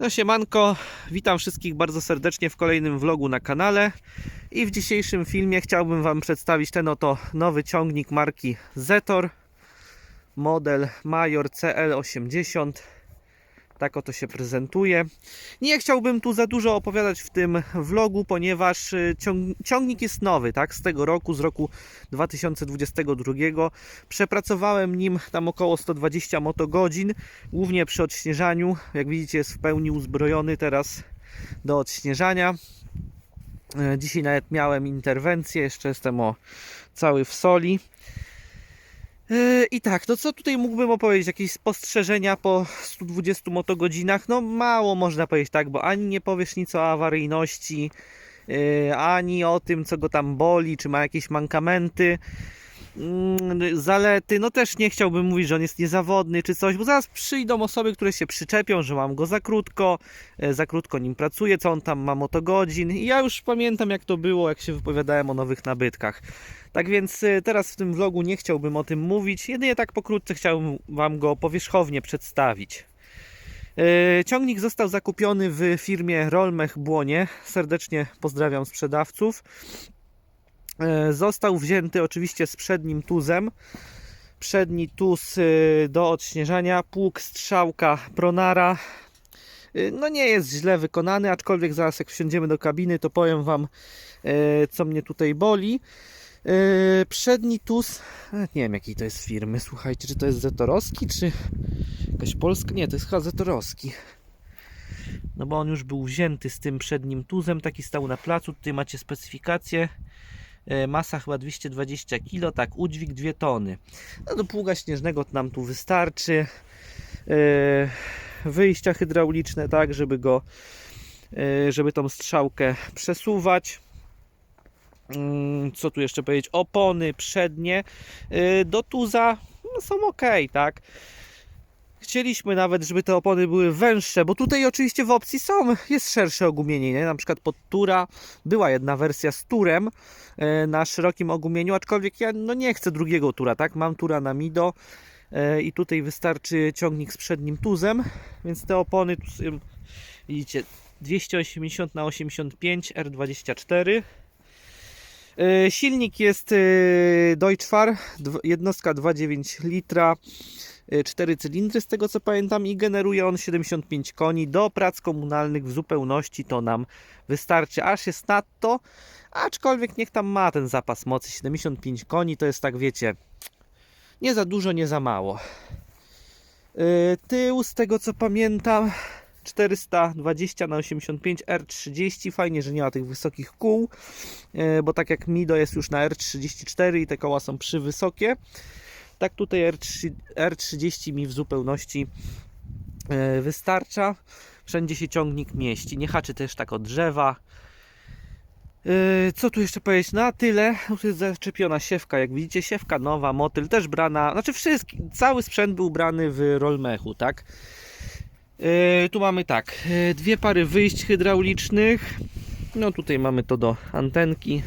No siemanko, witam wszystkich bardzo serdecznie w kolejnym vlogu na kanale. I w dzisiejszym filmie chciałbym Wam przedstawić ten oto nowy ciągnik marki Zetor model Major CL80 tak oto się prezentuje nie chciałbym tu za dużo opowiadać w tym vlogu, ponieważ y, ciąg- ciągnik jest nowy, tak, z tego roku, z roku 2022 przepracowałem nim tam około 120 motogodzin głównie przy odśnieżaniu. Jak widzicie, jest w pełni uzbrojony teraz do odśnieżania. E, Dzisiaj nawet miałem interwencję, jeszcze jestem o cały w soli. E, I tak, no co tutaj mógłbym opowiedzieć? Jakieś spostrzeżenia po 120 motogodzinach? No mało można powiedzieć, tak, bo ani nie powiesz nic o awaryjności, e, ani o tym, co go tam boli, czy ma jakieś mankamenty. Mm, Zalety, no też nie chciałbym mówić, że on jest niezawodny czy coś, bo zaraz przyjdą osoby, które się przyczepią, że mam go za krótko, e, za krótko nim pracuję, co on tam ma motogodzin i ja już pamiętam jak to było, jak się wypowiadałem o nowych nabytkach. Tak więc e, teraz w tym vlogu nie chciałbym o tym mówić, jedynie tak pokrótce chciałbym Wam go powierzchownie przedstawić. E, Ciągnik został zakupiony w firmie Rolmech Błonie. Serdecznie pozdrawiam sprzedawców. E, Został wzięty oczywiście z przednim tuzem. Przedni tuz do odśnieżania, pług, strzałka, pronara. No nie jest źle wykonany, aczkolwiek zaraz jak wsiądziemy do kabiny, to powiem Wam, co mnie tutaj boli. E, Przedni nawet nie wiem jakiej to jest firmy, słuchajcie, czy to jest Zetorowski, czy jakaś polska? Nie, to jest chyba Zetorowski. No bo on już był wzięty z tym przednim tuzem, taki stał na placu, tutaj macie specyfikację. E, Masa chyba 220 kg, tak, udźwig 2 tony. No do pługa śnieżnego nam tu wystarczy. E, Wyjścia hydrauliczne, tak, żeby go, żeby tą strzałkę przesuwać. Mm, Co tu jeszcze powiedzieć? Opony przednie e, do tuza no, są ok, tak. Chcieliśmy nawet, żeby te opony były węższe, bo tutaj oczywiście w opcji są, jest szersze ogumienie, nie? na przykład pod tura była jedna wersja z turem e, na szerokim ogumieniu, aczkolwiek ja no nie chcę drugiego tura, tak? Mam tura na Mido e, i tutaj wystarczy ciągnik z przednim tuzem, więc te opony tu widzicie 280 na 85 R24 E, Silnik jest e, Deutschfar, jednostka 2,9 litra, 4 cylindry z tego co pamiętam i generuje on 75 koni. Do prac komunalnych w zupełności to nam wystarczy, aż jest nadto, aczkolwiek niech tam ma ten zapas mocy 75 koni, to jest tak wiecie, nie za dużo, nie za mało. E, Tył z tego co pamiętam 420 na 85 R30, fajnie, że nie ma tych wysokich kół, e, bo tak jak Mido jest już na R34 i te koła są przywysokie, tak tutaj R3, R30 mi w zupełności e, wystarcza. Wszędzie się ciągnik mieści. Nie haczy też tak od drzewa. E, Co tu jeszcze powiedzieć? Na tyle. Tu jest zaczepiona siewka. Jak widzicie, siewka nowa, motyl też brana. Znaczy, wszystki, cały sprzęt był brany w Rolmechu, tak? E, Tu mamy tak, e, dwie pary wyjść hydraulicznych. No tutaj mamy to do antenki,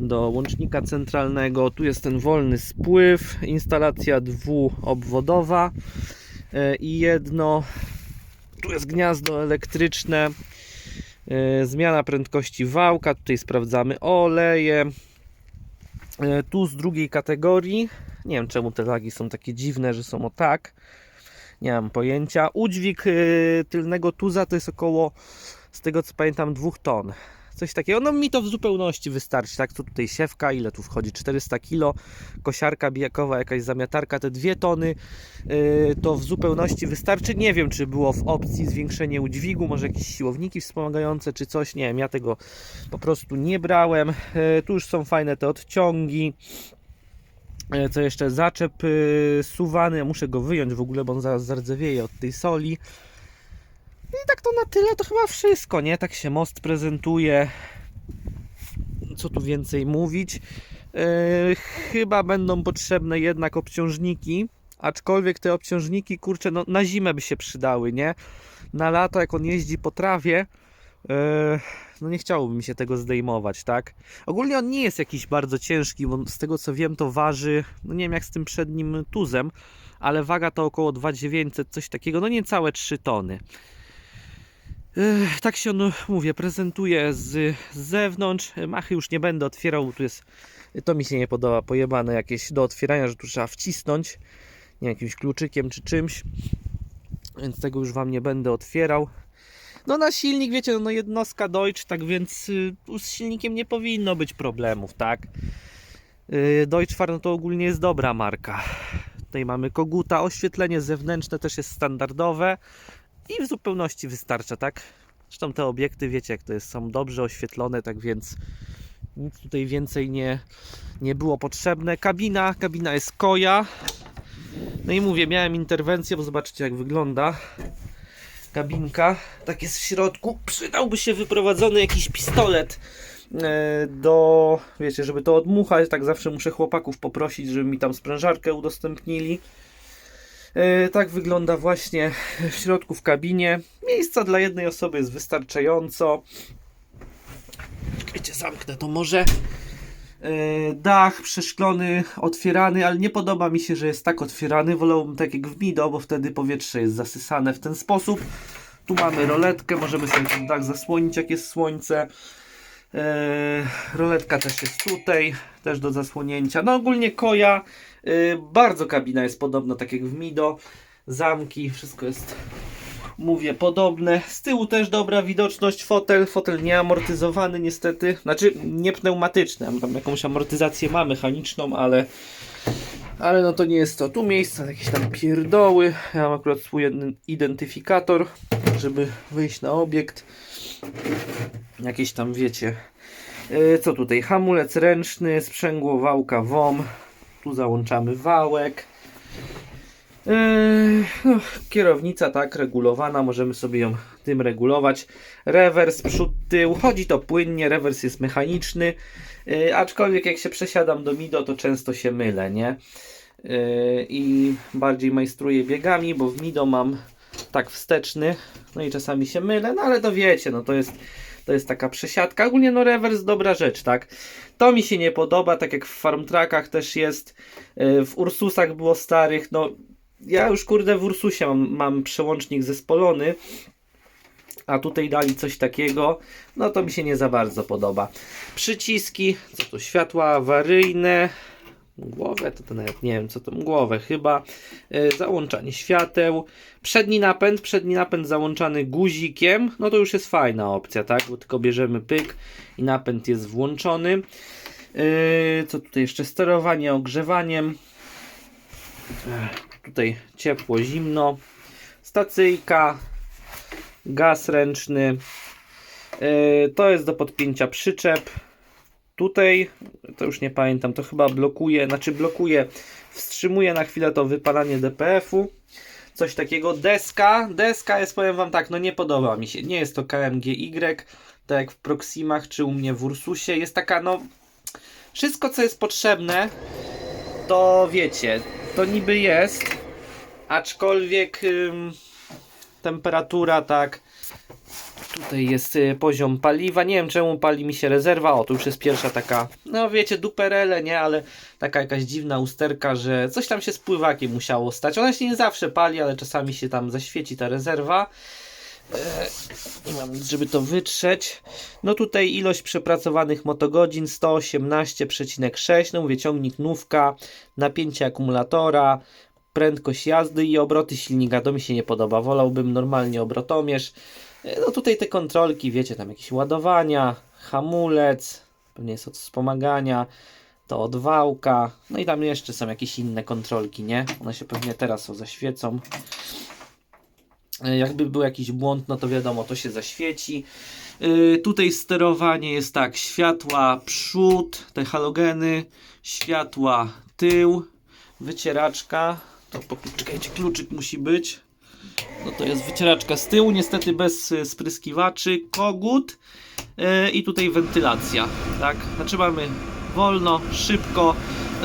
do łącznika centralnego. Tu jest ten wolny spływ, instalacja dwuobwodowa e, i jedno. Tu jest gniazdo elektryczne, zmiana prędkości wałka. Tutaj sprawdzamy oleje. Tu z drugiej kategorii. Nie wiem czemu te lagi są takie dziwne, że są o tak. Nie mam pojęcia. Udźwig e, tylnego tuza to jest około, z tego co pamiętam, 2 ton coś takiego. No mi to w zupełności wystarczy, tak? Co tutaj siewka, ile tu wchodzi? 400 kg, kosiarka bijakowa, jakaś zamiatarka, te 2 tony, yy, to w zupełności wystarczy. Nie wiem, czy było w opcji zwiększenie udźwigu, może jakieś siłowniki wspomagające, czy coś, nie wiem, ja tego po prostu nie brałem. Yy, tu już są fajne te odciągi. Yy, Co jeszcze? Zaczep yy, suwany, ja muszę go wyjąć w ogóle, bo on zaraz zardzewieje od tej soli. I tak to na tyle, to chyba wszystko, nie? Tak się most prezentuje. Co tu więcej mówić? Yy, chyba będą potrzebne jednak obciążniki, aczkolwiek te obciążniki, kurczę, no, na zimę by się przydały, nie? Na lato, jak on jeździ po trawie, no nie chciałoby mi się tego zdejmować, tak? Ogólnie on nie jest jakiś bardzo ciężki, bo z tego co wiem, to waży, no nie wiem jak z tym przednim tuzem, ale waga to około 2900, coś takiego, no niecałe 3 tony. Ech, Tak się on, mówię, prezentuje z, z zewnątrz. Machy już nie będę otwierał, tu jest, to mi się nie podoba, pojebane jakieś do otwierania, że tu trzeba wcisnąć, nie jakimś kluczykiem czy czymś. Więc tego już Wam nie będę otwierał. No na silnik, wiecie, no jednostka Deutsch, tak więc y, z silnikiem nie powinno być problemów, tak? Y, Deutschfar no to ogólnie jest dobra marka. Tutaj mamy koguta, oświetlenie zewnętrzne też jest standardowe i w zupełności wystarcza, tak? Zresztą te obiekty, wiecie jak to jest, są dobrze oświetlone, tak więc nic tutaj więcej nie, nie było potrzebne. Kabina, kabina jest koja. No i mówię, miałem interwencję, bo zobaczcie jak wygląda kabinka. Tak jest w środku. Przydałby się wyprowadzony jakiś pistolet e, do, wiecie, żeby to odmuchać. Tak zawsze muszę chłopaków poprosić, żeby mi tam sprężarkę udostępnili. E, Tak wygląda właśnie w środku w kabinie. Miejsca dla jednej osoby jest wystarczająco. Czekajcie, zamknę to może. E, Dach przeszklony, otwierany, ale nie podoba mi się, że jest tak otwierany. Wolałbym tak jak w Mido, bo wtedy powietrze jest zasysane w ten sposób. Tu mamy roletkę, możemy sobie ten dach zasłonić, jak jest słońce. E, roletka też jest tutaj, też do zasłonięcia. No ogólnie koja, e, bardzo kabina jest podobna, tak jak w Mido. Zamki, wszystko jest, mówię, podobne. Z tyłu też dobra widoczność, fotel, fotel nieamortyzowany niestety, znaczy nie pneumatyczny, tam jakąś amortyzację ma mechaniczną, ale ale no to nie jest to. Tu miejsca, jakieś tam pierdoły. Ja mam akurat swój identyfikator, żeby wyjść na obiekt. Jakieś tam wiecie. e, Co tutaj? Hamulec ręczny, sprzęgło wałka WOM. Tu załączamy wałek. No, kierownica tak regulowana, możemy sobie ją tym regulować. Rewers, przód, tył, chodzi to płynnie, rewers jest mechaniczny. E, aczkolwiek jak się przesiadam do Mido, to często się mylę, nie? Yy, i bardziej majstruję biegami, bo w Mido mam tak wsteczny, no i czasami się mylę, no ale to wiecie, no to jest, to jest taka przesiadka. Ogólnie no rewers dobra rzecz, tak? To mi się nie podoba, tak jak w farmtrackach też jest, yy, w Ursusach było starych, no ja już kurde w Ursusie mam, mam przełącznik zespolony, a tutaj dali coś takiego, no to mi się nie za bardzo podoba. Przyciski, co tu, światła awaryjne, głowę, to, to nawet nie wiem co to głowę chyba, e, załączanie świateł, przedni napęd, przedni napęd załączany guzikiem, no to już jest fajna opcja, tak, bo tylko bierzemy pyk i napęd jest włączony. E, Co tutaj jeszcze? Sterowanie ogrzewaniem. Ech, Tutaj ciepło, zimno. Stacyjka, gaz ręczny. E, To jest do podpięcia przyczep. Tutaj, to już nie pamiętam, to chyba blokuje, znaczy blokuje, wstrzymuje na chwilę to wypalanie DPF-u. Coś takiego. Deska. Deska jest, powiem Wam tak, no nie podoba mi się. Nie jest to KMGY, tak jak w Proximach czy u mnie w Ursusie. Jest taka, no. Wszystko, co jest potrzebne, to wiecie, to niby jest, aczkolwiek ym, temperatura, tak. Tutaj jest y, poziom paliwa. Nie wiem czemu pali mi się rezerwa. O, tu już jest pierwsza taka, no wiecie, duperele, nie? Ale taka jakaś dziwna usterka, że coś tam się z pływakiem musiało stać. Ona się nie zawsze pali, ale czasami się tam zaświeci ta rezerwa. E, Nie mam nic, żeby to wytrzeć. No tutaj ilość przepracowanych motogodzin 118,6. No mówię, ciągnik nówka, napięcie akumulatora, prędkość jazdy i obroty silnika. To mi się nie podoba. Wolałbym normalnie obrotomierz. E, No tutaj te kontrolki, wiecie, tam jakieś ładowania, hamulec, pewnie jest od wspomagania, to od wałka, no i tam jeszcze są jakieś inne kontrolki, nie? One się pewnie teraz o zaświecą. E, Jakby był jakiś błąd, no to wiadomo, to się zaświeci. Yy, tutaj sterowanie jest tak, światła przód, te halogeny, światła tył, wycieraczka, to poczekajcie, kluczyk musi być. No to jest wycieraczka z tyłu, niestety bez y, spryskiwaczy, kogut yy, i tutaj wentylacja, tak? Znaczy mamy wolno, szybko,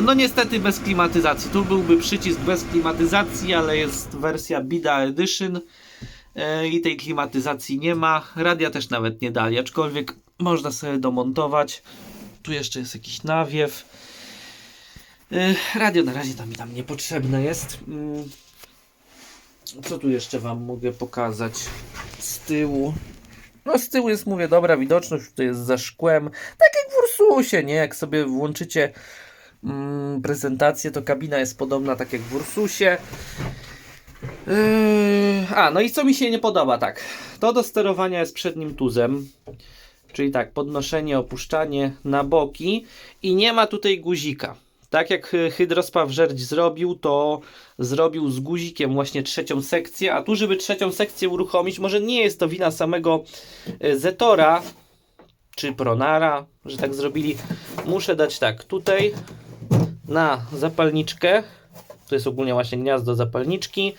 no niestety bez klimatyzacji. Tu byłby przycisk bez klimatyzacji, ale jest wersja Bida Edition yy, i tej klimatyzacji nie ma. Radia też nawet nie dali, aczkolwiek można sobie domontować. Tu jeszcze jest jakiś nawiew. Yy, Radio na razie tam mi tam niepotrzebne jest. Yy, co tu jeszcze Wam mogę pokazać z tyłu? No z tyłu jest, mówię, dobra widoczność, tutaj jest za szkłem. Tak jak w Ursusie, nie? Jak sobie włączycie mm, prezentację, to kabina jest podobna tak jak w Ursusie. Yy, a, no i co mi się nie podoba, tak. To do sterowania jest przednim tuzem. Czyli tak, podnoszenie, opuszczanie na boki i nie ma tutaj guzika. Tak jak y, Hydrospaw Żerdź zrobił, to zrobił z guzikiem właśnie trzecią sekcję, a tu żeby trzecią sekcję uruchomić, może nie jest to wina samego y, Zetora czy Pronara, że tak zrobili. Muszę dać tak, tutaj na zapalniczkę, to jest ogólnie właśnie gniazdo zapalniczki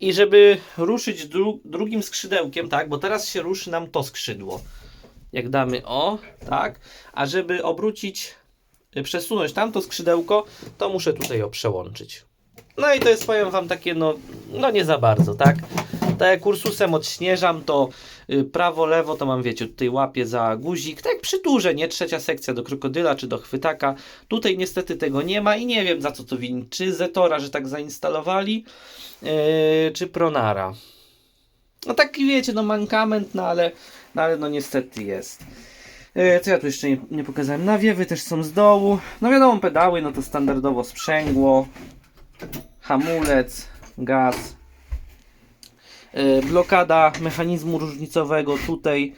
i żeby ruszyć dru drugim skrzydełkiem, tak, bo teraz się ruszy nam to skrzydło. Jak damy o, tak, a żeby obrócić przesunąć tamto skrzydełko, to muszę tutaj ją przełączyć. No i to jest, powiem Wam, takie no, no nie za bardzo, tak? Tak jak kursusem odśnieżam, to y, prawo, lewo, to mam, wiecie, tutaj łapię za guzik, tak przy turze, nie? Trzecia sekcja do krokodyla czy do chwytaka. Tutaj niestety tego nie ma i nie wiem za co to wini. Czy Zetora, że tak zainstalowali, yy, czy Pronara. No taki, wiecie, no mankament, no ale, no ale no niestety jest. E, Co ja tu jeszcze nie, nie pokazałem? Nawiewy też są z dołu. No wiadomo, pedały, no to standardowo sprzęgło, hamulec, gaz, e, blokada mechanizmu różnicowego tutaj,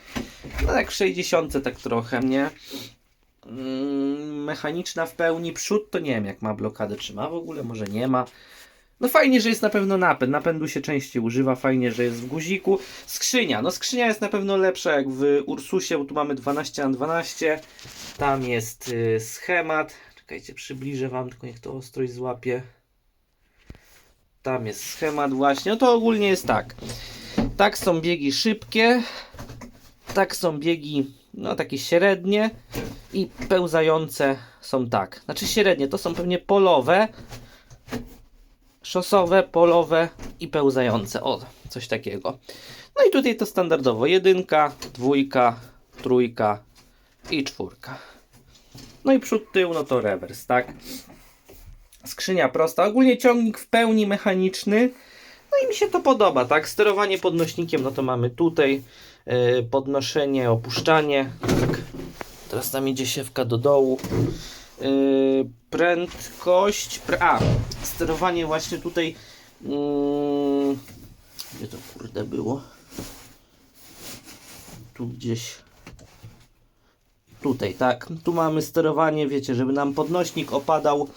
no jak w 60 tak trochę, nie? Mm, Mechaniczna w pełni, przód to nie wiem jak ma blokadę, czy ma w ogóle, może nie ma. No fajnie, że jest na pewno napęd. Napędu się częściej używa, fajnie, że jest w guziku. Skrzynia. No skrzynia jest na pewno lepsza jak w Ursusie, bo tu mamy 12 na 12. Tam jest y, schemat. Czekajcie, przybliżę Wam, tylko niech to ostrość złapie. Tam jest schemat właśnie. No to ogólnie jest tak. Tak są biegi szybkie. Tak są biegi, no takie średnie. I pełzające są tak. Znaczy średnie, to są pewnie polowe szosowe, polowe i pełzające. O, coś takiego. No i tutaj to standardowo jedynka, dwójka, trójka i czwórka. No i przód, tył, no to rewers, tak? Skrzynia prosta. Ogólnie ciągnik w pełni mechaniczny. No i mi się to podoba, tak? Sterowanie podnośnikiem, no to mamy tutaj yy, podnoszenie, opuszczanie. Tak. Teraz tam idzie siewka do dołu. Yy, prędkość. A, sterowanie właśnie tutaj. mm, gdzie to kurde było? Tu gdzieś. Tutaj, tak. Tu mamy sterowanie, wiecie, żeby nam podnośnik opadał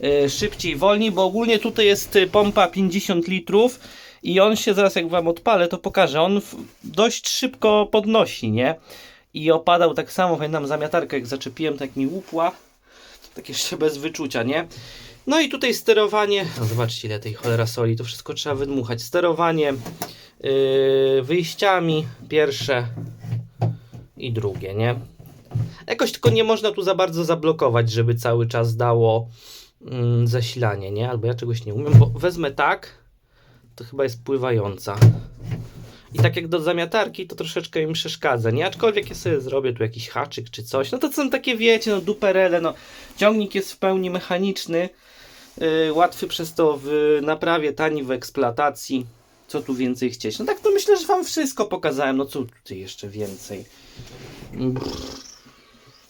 yy, szybciej, wolniej, bo ogólnie tutaj jest y, pompa 50 litrów i on się zaraz jak wam odpalę, to pokażę. On dość szybko podnosi, nie? I opadał tak samo, pamiętam zamiatarkę jak zaczepiłem, tak mi łupła. Tak jeszcze bez wyczucia, nie? No i tutaj sterowanie. No zobaczcie ile tej cholera soli, to wszystko trzeba wydmuchać. Sterowanie yy, wyjściami pierwsze i drugie, nie? Jakoś tylko nie można tu za bardzo zablokować, żeby cały czas dało mm, zasilanie, nie? Albo ja czegoś nie umiem, bo wezmę tak, to chyba jest pływająca. I tak jak do zamiatarki, to troszeczkę mi przeszkadza, nie? Aczkolwiek ja sobie zrobię tu jakiś haczyk czy coś, no to są takie, wiecie, no duperele, no. Ciągnik jest w pełni mechaniczny, yy, łatwy przez to w naprawie, tani w eksploatacji. Co tu więcej chcieć? No tak to myślę, że wam wszystko pokazałem, no co tutaj jeszcze więcej? Brrr.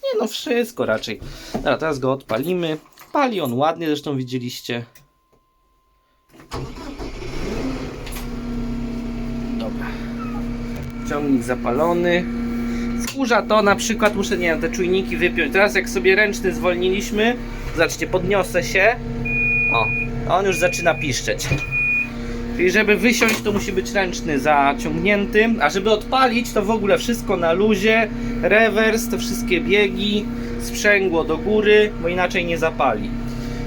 Nie no, wszystko raczej. Dobra, teraz go odpalimy. Pali on ładnie, zresztą widzieliście. Dobra. Ciągnik zapalony. Wkurza to na przykład, muszę, nie wiem, te czujniki wypiąć. Teraz jak sobie ręczny zwolniliśmy, zobaczcie, podniosę się. O, on już zaczyna piszczeć. Czyli żeby wysiąść, to musi być ręczny zaciągnięty, a żeby odpalić, to w ogóle wszystko na luzie, rewers, te wszystkie biegi, sprzęgło do góry, bo inaczej nie zapali.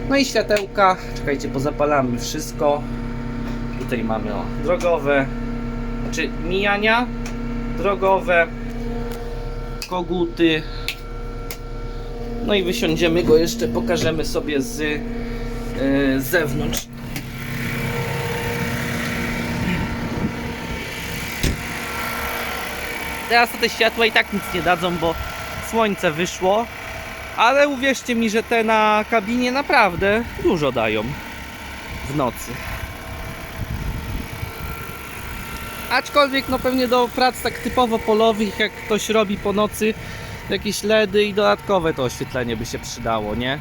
No i światełka, czekajcie, pozapalamy wszystko. Tutaj mamy o, drogowe, znaczy mijania, drogowe, koguty. No i wysiądziemy go jeszcze, pokażemy sobie z yy, zewnątrz. Teraz to te światła i tak nic nie dadzą, bo słońce wyszło. Ale uwierzcie mi, że te na kabinie naprawdę dużo dają w nocy. Aczkolwiek no pewnie do prac tak typowo polowych, jak ktoś robi po nocy jakieś LEDy i dodatkowe to oświetlenie by się przydało, nie?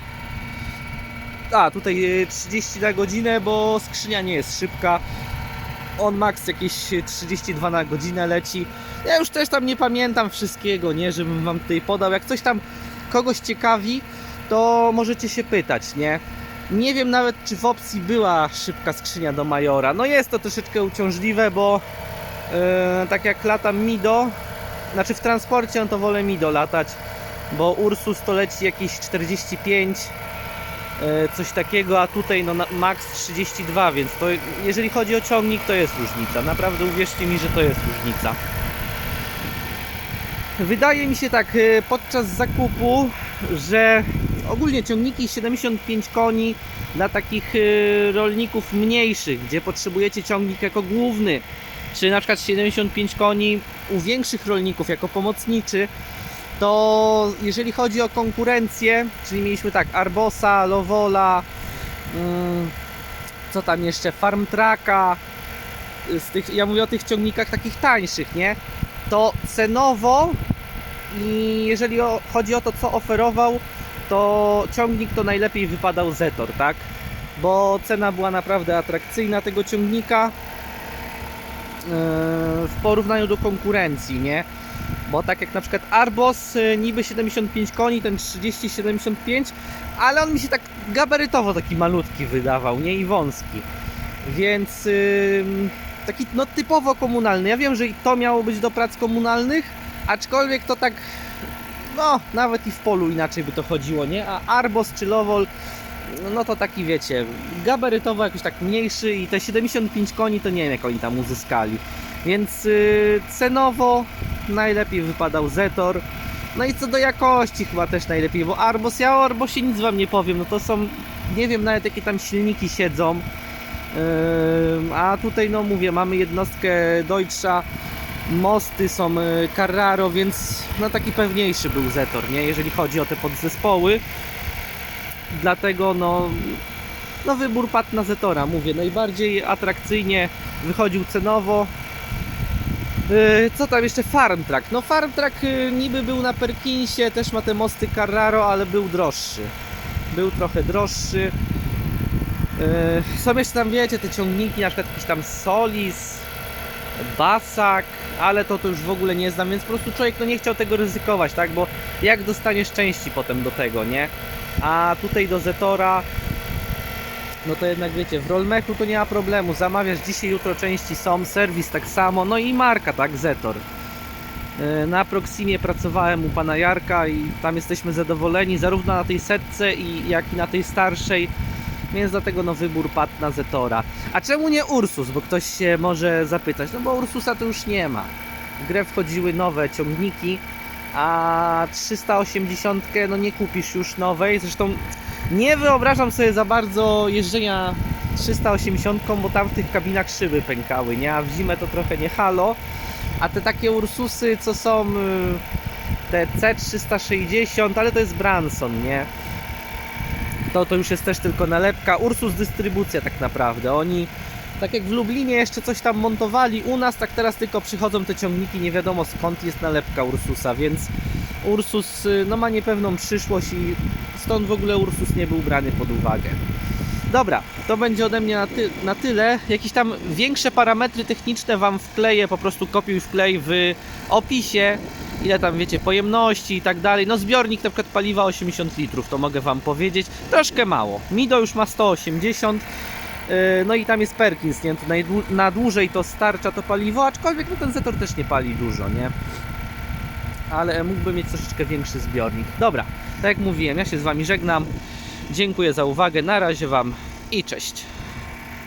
A, tutaj y, 30 na godzinę, bo skrzynia nie jest szybka. On max jakieś 32 na godzinę leci. Ja już też tam nie pamiętam wszystkiego, nie, żebym wam tutaj podał. Jak coś tam kogoś ciekawi, to możecie się pytać, nie? Nie wiem nawet, czy w opcji była szybka skrzynia do Majora. No jest to troszeczkę uciążliwe, bo e, tak jak latam Mido, znaczy w transporcie, no to wolę Mido latać, bo Ursus to leci jakieś 45, e, coś takiego, a tutaj no max 32, więc to jeżeli chodzi o ciągnik, to jest różnica. Naprawdę uwierzcie mi, że to jest różnica. Wydaje mi się tak e, podczas zakupu, że ogólnie ciągniki 75 koni dla takich e, rolników mniejszych, gdzie potrzebujecie ciągnik jako główny, czy na przykład 75 koni u większych rolników jako pomocniczy, to jeżeli chodzi o konkurencję, czyli mieliśmy tak Arbosa, Lowola, mm, co tam jeszcze, Farmtraka, z tych, ja mówię o tych ciągnikach takich tańszych, nie? To cenowo i jeżeli chodzi o to, co oferował, to ciągnik to najlepiej wypadał Zetor, tak? Bo cena była naprawdę atrakcyjna tego ciągnika w porównaniu do konkurencji, nie? Bo tak jak na przykład Arbos, yy, niby 75 koni, ten 30-75, ale on mi się tak gabarytowo taki malutki wydawał, nie? I wąski. Więc taki no typowo komunalny. Ja wiem, że i to miało być do prac komunalnych, aczkolwiek to tak no, nawet i w polu inaczej by to chodziło, nie? A Arbos czy Lowol, no to taki wiecie, gabarytowo jakiś tak mniejszy i te 75 koni to nie wiem jak oni tam uzyskali. Więc yy, cenowo najlepiej wypadał Zetor. No i co do jakości chyba też najlepiej, bo Arbos, ja o Arbosie nic wam nie powiem, no to są, nie wiem nawet jakie tam silniki siedzą. Yy, a tutaj no mówię, mamy jednostkę Deutscha, mosty są y, Carraro, więc no taki pewniejszy był Zetor, nie? Jeżeli chodzi o te podzespoły. Dlatego no, no wybór padł na Zetora, mówię, najbardziej atrakcyjnie wychodził cenowo. Y, Co tam jeszcze? Farmtrack. No Farmtrack y, niby był na Perkinsie, też ma te mosty Carraro, ale był droższy. Był trochę droższy. Y, Są jeszcze tam, wiecie, te ciągniki, na przykład jakiś tam Solis, Basak, ale to, to już w ogóle nie znam, więc po prostu człowiek no nie chciał tego ryzykować, tak? Bo jak dostaniesz części potem do tego, nie? A tutaj do Zetora, no to jednak wiecie, w Rolmechu to nie ma problemu, zamawiasz dzisiaj, jutro części są, serwis tak samo, no i marka, tak? Zetor. Yy, Na Proximie pracowałem u pana Jarka i tam jesteśmy zadowoleni zarówno na tej setce i jak i na tej starszej. Więc dlatego no wybór padł na Zetora. A czemu nie Ursus? Bo ktoś się może zapytać. No bo Ursusa to już nie ma. W grę wchodziły nowe ciągniki, a 380 no nie kupisz już nowej. Zresztą nie wyobrażam sobie za bardzo jeżdżenia 380, bo tam w tych kabinach szyby pękały, nie? A w zimę to trochę nie halo. A te takie Ursusy, co są y, te C360, ale to jest Branson, nie? to, to już jest też tylko nalepka. Ursus dystrybucja tak naprawdę. Oni, tak jak w Lublinie jeszcze coś tam montowali u nas, tak teraz tylko przychodzą te ciągniki, nie wiadomo skąd jest nalepka Ursusa, więc Ursus y, no, ma niepewną przyszłość i stąd w ogóle Ursus nie był brany pod uwagę. Dobra, to będzie ode mnie na, ty na tyle. Jakieś tam większe parametry techniczne Wam wkleję, po prostu kopiuj wklej w opisie. Ile tam wiecie, pojemności i tak dalej. No zbiornik na przykład paliwa 80 litrów, to mogę Wam powiedzieć. Troszkę mało. Mido już ma 180. Yy, No i tam jest Perkins, nie? To na dłużej to starcza to paliwo, aczkolwiek no ten Zetor też nie pali dużo, nie? Ale mógłby mieć troszeczkę większy zbiornik. Dobra, tak jak mówiłem, ja się z Wami żegnam. Dziękuję za uwagę, na razie Wam i cześć.